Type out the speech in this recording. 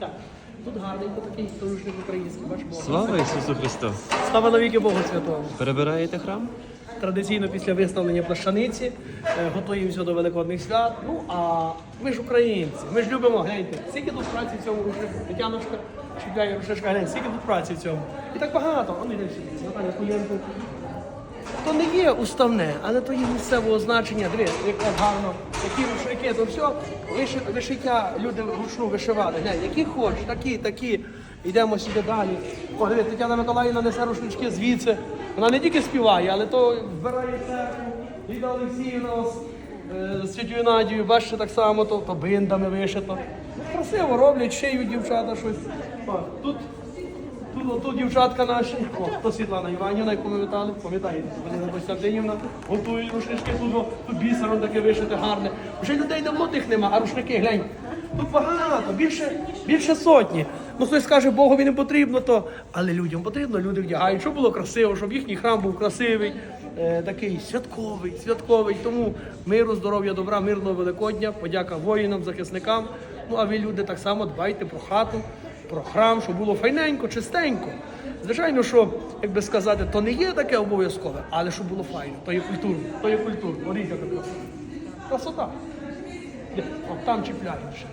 Так. Тут гарненько такий рушник український, бач Бог. Слава Ісусу Христу! Слава навіки Богу Святому. Перебираєте храм? Традиційно після виставлення плащаниці е, готуємося до великодних свят. Ну а ми ж українці, ми ж любимо, гляньте, скільки тут праці в цьому. Тетяночка чіпляє рушничка, гляньте, скільки тут праці в цьому. І так багато. Вони йде. Наталя Куєнко. То не є уставне, але то є місцевого значення. Дивись, як гарно, які рушники, то все, виши- вишиття люди вручну вишивали. Глянь, які хочеш, такі, такі. Йдемо сюди далі. О, диви, Тетяна Миколаївна несе рушнички звідси. Вона не тільки співає, але то вбирає церкву. Ліда Олексіївна е, з тітю Надією, бачите, так само, то, то биндами вишито. Красиво роблять, шиють дівчата щось. О, тут Тут, тут дівчатка наші, о, то Світлана Іванівна, яку ми вітали, пам'ятаєте, Галина Костянтинівна, готують рушнички, тут, тут бісером таке вишите гарне. Вже людей давно тих нема, а рушники, глянь, тут багато, більше, більше сотні. Ну хтось скаже, Богові не потрібно то, але людям потрібно, люди вдягають, щоб було красиво, щоб їхній храм був красивий, е, такий святковий, святковий. Тому миру, здоров'я, добра, мирного Великодня, подяка воїнам, захисникам. Ну а ви, люди, так само дбайте про хату про храм, щоб було файненько, чистенько. Звичайно, що, як би сказати, то не є таке обов'язкове, але щоб було файно, то є культурно, то є культурно. Оріться така. Красота. От там чіпляємо ще.